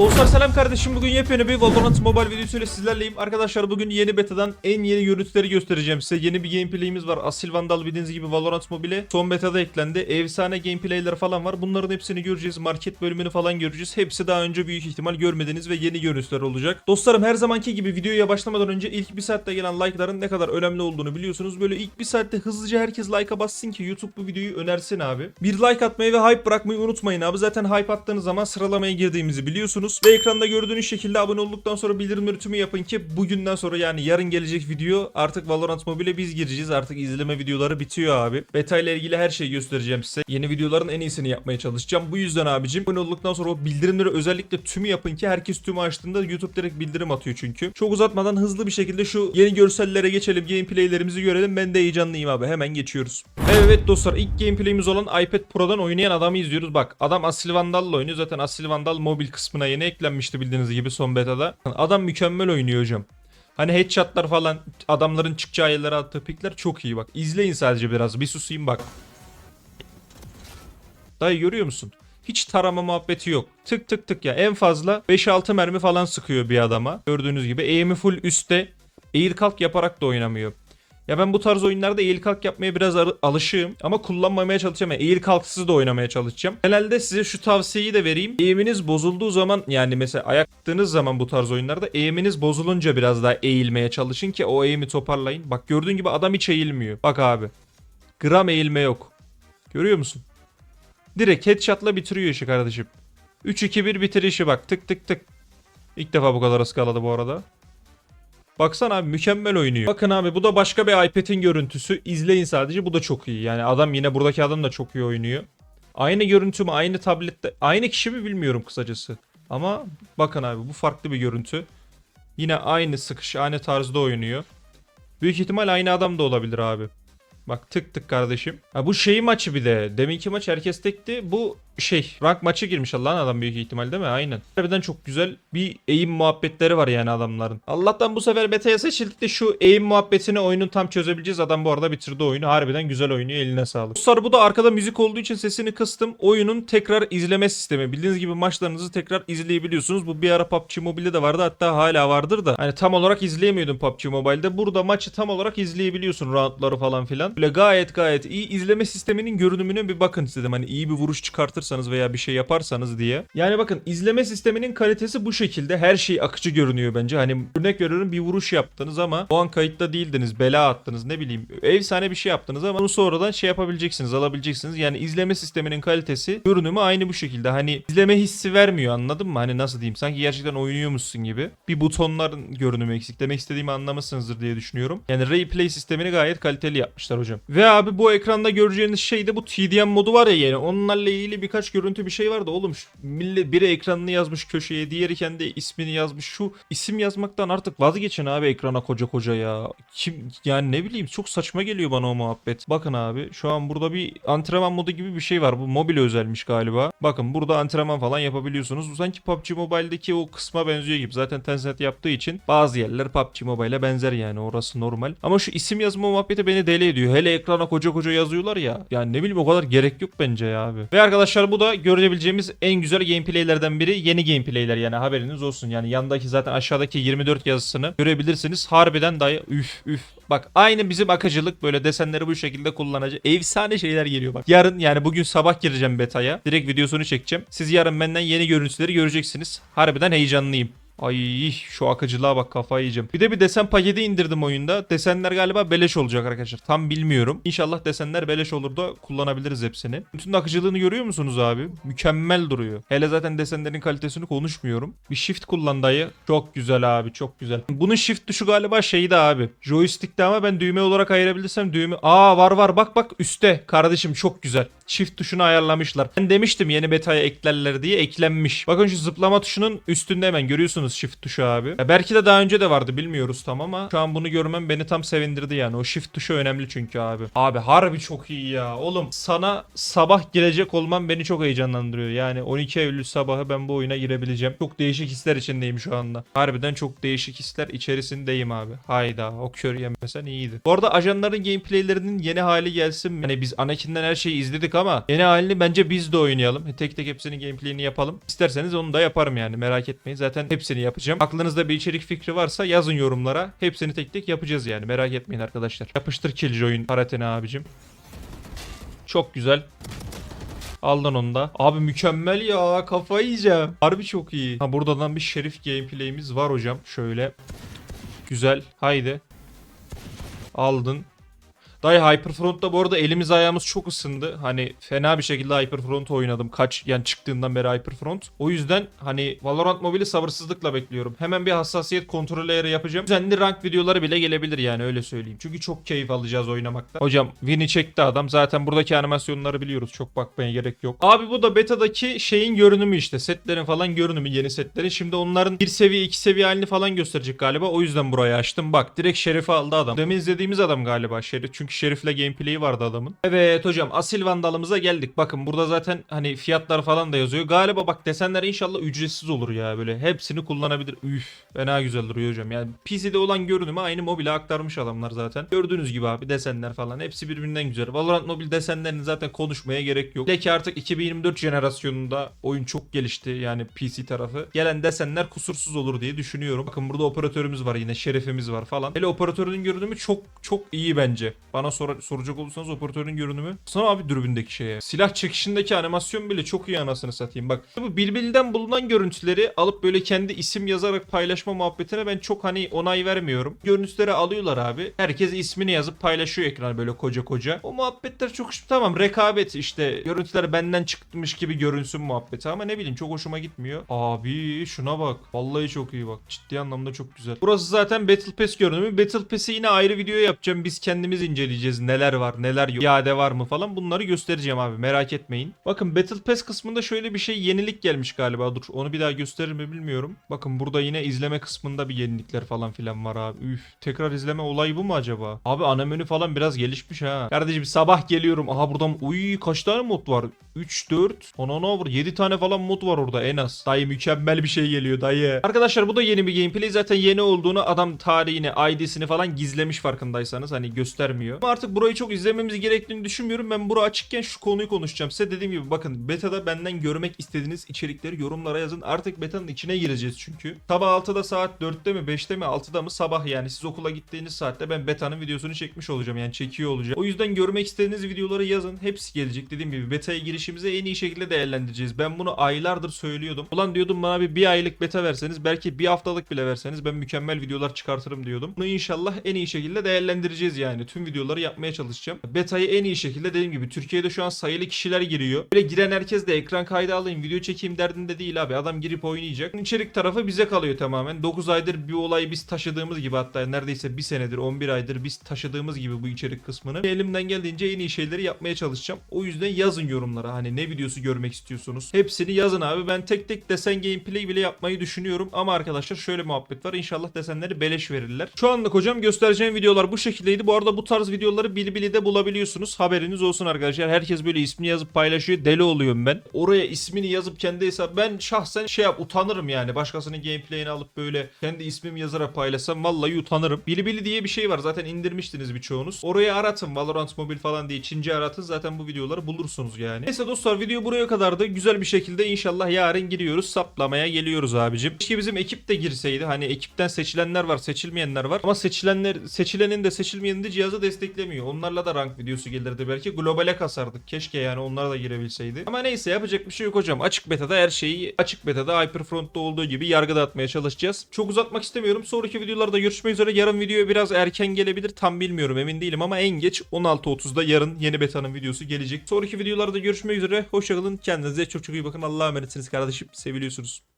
Dostlar selam kardeşim bugün yepyeni bir Valorant Mobile videosuyla sizlerleyim. Arkadaşlar bugün yeni betadan en yeni görüntüleri göstereceğim size. Yeni bir gameplay'imiz var. Asil Vandal bildiğiniz gibi Valorant Mobile son betada eklendi. Efsane gameplay'ler falan var. Bunların hepsini göreceğiz. Market bölümünü falan göreceğiz. Hepsi daha önce büyük ihtimal görmediğiniz ve yeni görüntüler olacak. Dostlarım her zamanki gibi videoya başlamadan önce ilk bir saatte gelen like'ların ne kadar önemli olduğunu biliyorsunuz. Böyle ilk bir saatte hızlıca herkes like'a bassın ki YouTube bu videoyu önersin abi. Bir like atmayı ve hype bırakmayı unutmayın abi. Zaten hype attığınız zaman sıralamaya girdiğimizi biliyorsunuz. Ve ekranda gördüğünüz şekilde abone olduktan sonra bildirimleri tümü yapın ki bugünden sonra yani yarın gelecek video artık Valorant Mobile'e biz gireceğiz. Artık izleme videoları bitiyor abi. Beta ile ilgili her şeyi göstereceğim size. Yeni videoların en iyisini yapmaya çalışacağım. Bu yüzden abicim abone olduktan sonra o bildirimleri özellikle tümü yapın ki herkes tümü açtığında YouTube direkt bildirim atıyor çünkü. Çok uzatmadan hızlı bir şekilde şu yeni görsellere geçelim. Gameplay'lerimizi görelim. Ben de heyecanlıyım abi. Hemen geçiyoruz. Evet dostlar ilk gameplay'imiz olan iPad Pro'dan oynayan adamı izliyoruz. Bak adam Asil Vandal'la oynuyor. Zaten Asil Vandal mobil kısmına yeni eklenmişti bildiğiniz gibi son betada. Adam mükemmel oynuyor hocam. Hani headshotlar falan adamların çıkacağı yerlere attığı pikler çok iyi bak. İzleyin sadece biraz. Bir susayım bak. Dayı görüyor musun? Hiç tarama muhabbeti yok. Tık tık tık ya. En fazla 5-6 mermi falan sıkıyor bir adama. Gördüğünüz gibi aim'i full üstte. Eğil kalk yaparak da oynamıyor. Ya ben bu tarz oyunlarda eğil kalk yapmaya biraz alışığım ama kullanmamaya çalışacağım. Yani eğil kalksız da oynamaya çalışacağım. Genelde size şu tavsiyeyi de vereyim. Eğiminiz bozulduğu zaman yani mesela ayaktığınız zaman bu tarz oyunlarda eğiminiz bozulunca biraz daha eğilmeye çalışın ki o eğimi toparlayın. Bak gördüğün gibi adam hiç eğilmiyor. Bak abi. Gram eğilme yok. Görüyor musun? Direkt headshot'la bitiriyor işi kardeşim. 3-2-1 bitirişi bak tık tık tık. İlk defa bu kadar ıskaladı bu arada. Baksana abi mükemmel oynuyor. Bakın abi bu da başka bir iPad'in görüntüsü. İzleyin sadece bu da çok iyi. Yani adam yine buradaki adam da çok iyi oynuyor. Aynı görüntü mü aynı tablette aynı kişi mi bilmiyorum kısacası. Ama bakın abi bu farklı bir görüntü. Yine aynı sıkış aynı tarzda oynuyor. Büyük ihtimal aynı adam da olabilir abi. Bak tık tık kardeşim. Ha bu şey maçı bir de. Deminki maç herkes tekti. Bu şey rank maçı girmiş Allah'ın adam büyük ihtimal değil mi? Aynen. Harbiden çok güzel bir eğim muhabbetleri var yani adamların. Allah'tan bu sefer beta'ya seçildik de şu eğim muhabbetini oyunun tam çözebileceğiz. Adam bu arada bitirdi oyunu. Harbiden güzel oynuyor. Eline sağlık. Dostlar bu da arkada müzik olduğu için sesini kıstım. Oyunun tekrar izleme sistemi. Bildiğiniz gibi maçlarınızı tekrar izleyebiliyorsunuz. Bu bir ara PUBG Mobile'de de vardı. Hatta hala vardır da. Hani tam olarak izleyemiyordum PUBG Mobile'de. Burada maçı tam olarak izleyebiliyorsun. Roundları falan filan. Böyle gayet gayet iyi izleme sisteminin görünümüne bir bakın istedim. Hani iyi bir vuruş çıkartırsanız veya bir şey yaparsanız diye. Yani bakın izleme sisteminin kalitesi bu şekilde. Her şey akıcı görünüyor bence. Hani örnek veriyorum bir vuruş yaptınız ama o an kayıtta değildiniz. Bela attınız ne bileyim. Efsane bir şey yaptınız ama bunu sonradan şey yapabileceksiniz alabileceksiniz. Yani izleme sisteminin kalitesi görünümü aynı bu şekilde. Hani izleme hissi vermiyor anladın mı? Hani nasıl diyeyim sanki gerçekten oynuyormuşsun gibi. Bir butonların görünümü eksik. Demek istediğimi anlamışsınızdır diye düşünüyorum. Yani replay sistemini gayet kaliteli yapmışlar hocam. Ve abi bu ekranda göreceğiniz şey de bu TDM modu var ya yani onlarla ilgili birkaç görüntü bir şey vardı oğlum. Şu millet biri ekranını yazmış köşeye, diğeri kendi ismini yazmış. Şu isim yazmaktan artık vazgeçin abi ekrana koca koca ya. Kim yani ne bileyim çok saçma geliyor bana o muhabbet. Bakın abi şu an burada bir antrenman modu gibi bir şey var. Bu mobile özelmiş galiba. Bakın burada antrenman falan yapabiliyorsunuz. Bu sanki PUBG Mobile'deki o kısma benziyor gibi. Zaten Tencent yaptığı için bazı yerler PUBG Mobile'e benzer yani orası normal. Ama şu isim yazma muhabbeti beni deli ediyor. Hele ekrana koca koca yazıyorlar ya. Yani ne bileyim o kadar gerek yok bence ya abi. Ve arkadaşlar bu da görebileceğimiz en güzel gameplaylerden biri. Yeni gameplayler yani haberiniz olsun. Yani yandaki zaten aşağıdaki 24 yazısını görebilirsiniz. Harbiden dayı üf üf. Bak aynı bizim akıcılık böyle desenleri bu şekilde kullanacak. Efsane şeyler geliyor bak. Yarın yani bugün sabah gireceğim beta'ya. Direkt videosunu çekeceğim. Siz yarın benden yeni görüntüleri göreceksiniz. Harbiden heyecanlıyım. Ay şu akıcılığa bak kafayı yiyeceğim. Bir de bir desen paketi indirdim oyunda. Desenler galiba beleş olacak arkadaşlar. Tam bilmiyorum. İnşallah desenler beleş olur da kullanabiliriz hepsini. Bütün akıcılığını görüyor musunuz abi? Mükemmel duruyor. Hele zaten desenlerin kalitesini konuşmuyorum. Bir shift kullan dayı. Çok güzel abi çok güzel. Bunun shift tuşu galiba şeydi abi. Joystick'te ama ben düğme olarak ayırabilirsem düğme... Aa var var bak bak üstte. Kardeşim çok güzel. Shift tuşunu ayarlamışlar. Ben demiştim yeni beta'ya eklerler diye eklenmiş. Bakın şu zıplama tuşunun üstünde hemen görüyorsunuz biliyorsunuz shift tuşu abi. Ya belki de daha önce de vardı bilmiyoruz tam ama şu an bunu görmem beni tam sevindirdi yani. O shift tuşu önemli çünkü abi. Abi harbi çok iyi ya. Oğlum sana sabah girecek olmam beni çok heyecanlandırıyor. Yani 12 Eylül sabahı ben bu oyuna girebileceğim. Çok değişik hisler içindeyim şu anda. Harbiden çok değişik hisler içerisindeyim abi. Hayda o kör yemesen iyiydi. Bu arada ajanların gameplaylerinin yeni hali gelsin mi? Hani biz Anakin'den her şeyi izledik ama yeni halini bence biz de oynayalım. Tek tek hepsinin gameplayini yapalım. İsterseniz onu da yaparım yani merak etmeyin. Zaten hepsini yapacağım. Aklınızda bir içerik fikri varsa yazın yorumlara. Hepsini tek tek yapacağız yani merak etmeyin arkadaşlar. Yapıştır Killjoy'un parateni abicim. Çok güzel. Aldın onu da. Abi mükemmel ya. Kafayı yiyeceğim. Harbi çok iyi. Ha buradan bir şerif gameplay'imiz var hocam. Şöyle. Güzel. Haydi. Aldın. Dayı Hyperfront'ta bu arada elimiz ayağımız çok ısındı. Hani fena bir şekilde Hyperfront oynadım. Kaç yani çıktığından beri Hyperfront. O yüzden hani Valorant Mobile'i sabırsızlıkla bekliyorum. Hemen bir hassasiyet kontrol ayarı yapacağım. Düzenli rank videoları bile gelebilir yani öyle söyleyeyim. Çünkü çok keyif alacağız oynamakta. Hocam Win'i çekti adam. Zaten buradaki animasyonları biliyoruz. Çok bakmaya gerek yok. Abi bu da beta'daki şeyin görünümü işte. Setlerin falan görünümü yeni setlerin. Şimdi onların bir seviye iki seviye halini falan gösterecek galiba. O yüzden burayı açtım. Bak direkt Şerif'i aldı adam. Demin izlediğimiz adam galiba Şerif. Çünkü Şerif'le gameplay'i vardı adamın. Evet hocam asil vandalımıza geldik. Bakın burada zaten hani fiyatlar falan da yazıyor. Galiba bak desenler inşallah ücretsiz olur ya. Böyle hepsini kullanabilir. Üf fena güzel duruyor hocam. Yani PC'de olan görünümü aynı mobile aktarmış adamlar zaten. Gördüğünüz gibi abi desenler falan hepsi birbirinden güzel. Valorant mobil desenlerini zaten konuşmaya gerek yok. De ki artık 2024 jenerasyonunda oyun çok gelişti yani PC tarafı. Gelen desenler kusursuz olur diye düşünüyorum. Bakın burada operatörümüz var yine şerefimiz var falan. Hele operatörün görünümü çok çok iyi bence. Bana sor soracak olursanız operatörün görünümü. Sana abi dürbündeki şeye. Silah çekişindeki animasyon bile çok iyi anasını satayım. Bak bu bilbilden bulunan görüntüleri alıp böyle kendi isim yazarak paylaşma muhabbetine ben çok hani onay vermiyorum. Görüntüleri alıyorlar abi. Herkes ismini yazıp paylaşıyor ekrana böyle koca koca. O muhabbetler çok. Tamam rekabet işte görüntüler benden çıkmış gibi görünsün muhabbeti ama ne bileyim çok hoşuma gitmiyor. Abi şuna bak. Vallahi çok iyi bak. Ciddi anlamda çok güzel. Burası zaten Battle Pass görünümü. Battle Pass'i yine ayrı video yapacağım. Biz kendimiz inceleyeceğiz. Neler var, neler yok. İade var mı falan. Bunları göstereceğim abi. Merak etmeyin. Bakın Battle Pass kısmında şöyle bir şey yenilik gelmiş galiba. Dur onu bir daha gösterir mi bilmiyorum. Bakın burada yine izleme kısmında bir yenilikler falan filan var abi. Üf. Tekrar izleme olayı bu mu acaba? Abi ana menü falan biraz gelişmiş ha. Kardeşim sabah geliyorum. Aha buradan uy kaç tane mod var? 3, 4, 10, 10 over. 7 tane falan mod var orada en az. Dayı mükemmel bir şey geliyor dayı. Arkadaşlar bu da yeni bir gameplay. Zaten yeni olduğunu adam tarihini, ID'sini falan gizlemiş farkındaysanız. Hani göstermiyor. Ama artık burayı çok izlememiz gerektiğini düşünmüyorum. Ben bura açıkken şu konuyu konuşacağım. Size dediğim gibi bakın beta'da benden görmek istediğiniz içerikleri yorumlara yazın. Artık beta'nın içine gireceğiz çünkü. Sabah 6'da saat 4'te mi 5'te mi 6'da mı sabah yani siz okula gittiğiniz saatte ben beta'nın videosunu çekmiş olacağım. Yani çekiyor olacağım. O yüzden görmek istediğiniz videoları yazın. Hepsi gelecek. Dediğim gibi beta'ya girişimizi en iyi şekilde değerlendireceğiz. Ben bunu aylardır söylüyordum. Ulan diyordum bana bir, bir aylık beta verseniz belki bir haftalık bile verseniz ben mükemmel videolar çıkartırım diyordum. Bunu inşallah en iyi şekilde değerlendireceğiz yani. Tüm videoları yapmaya çalışacağım. Beta'yı en iyi şekilde dediğim gibi Türkiye'de şu an sayılı kişiler giriyor. Böyle giren herkes de ekran kaydı alayım, video çekeyim derdinde değil abi. Adam girip oynayacak. İçerik tarafı bize kalıyor tamamen. 9 aydır bir olayı biz taşıdığımız gibi hatta neredeyse bir senedir 11 aydır biz taşıdığımız gibi bu içerik kısmını. Elimden geldiğince en iyi şeyleri yapmaya çalışacağım. O yüzden yazın yorumlara hani ne videosu görmek istiyorsunuz. Hepsini yazın abi. Ben tek tek desen gameplay bile yapmayı düşünüyorum. Ama arkadaşlar şöyle muhabbet var. İnşallah desenleri beleş verirler. Şu anlık hocam göstereceğim videolar bu şekildeydi. Bu arada bu tarz videoları Bilibili'de bulabiliyorsunuz. Haberiniz olsun arkadaşlar. Herkes böyle ismini yazıp paylaşıyor. Deli oluyorum ben. Oraya ismini yazıp kendi hesap ben şahsen şey yap utanırım yani. Başkasının gameplay'ini alıp böyle kendi ismimi yazarak paylaşsam vallahi utanırım. Bilibili diye bir şey var. Zaten indirmiştiniz birçoğunuz. Oraya aratın Valorant Mobile falan diye Çince aratın. Zaten bu videoları bulursunuz yani. Neyse dostlar video buraya kadardı. Güzel bir şekilde inşallah yarın giriyoruz. Saplamaya geliyoruz abicim. Keşke bizim ekip de girseydi. Hani ekipten seçilenler var, seçilmeyenler var. Ama seçilenler seçilenin de seçilmeyenin de cihazı desteklemiyor. Onlarla da rank videosu gelirdi belki. Globale kasardık. Keşke yani onlar da girebilseydi. Ama neyse yapacak bir şey yok hocam. Açık beta'da her şeyi açık beta'da Hyperfront'ta olduğu gibi yargıda atmaya çalışacağız. Çok uzatmak istemiyorum. Sonraki videolarda görüşmek üzere. Yarın video biraz erken gelebilir. Tam bilmiyorum emin değilim ama en geç 16.30'da yarın yeni beta'nın videosu gelecek. Sonraki videolarda görüşmek üzere. Hoşçakalın. Kendinize çok çok iyi bakın. Allah'a emanetsiniz kardeşim. Seviliyorsunuz.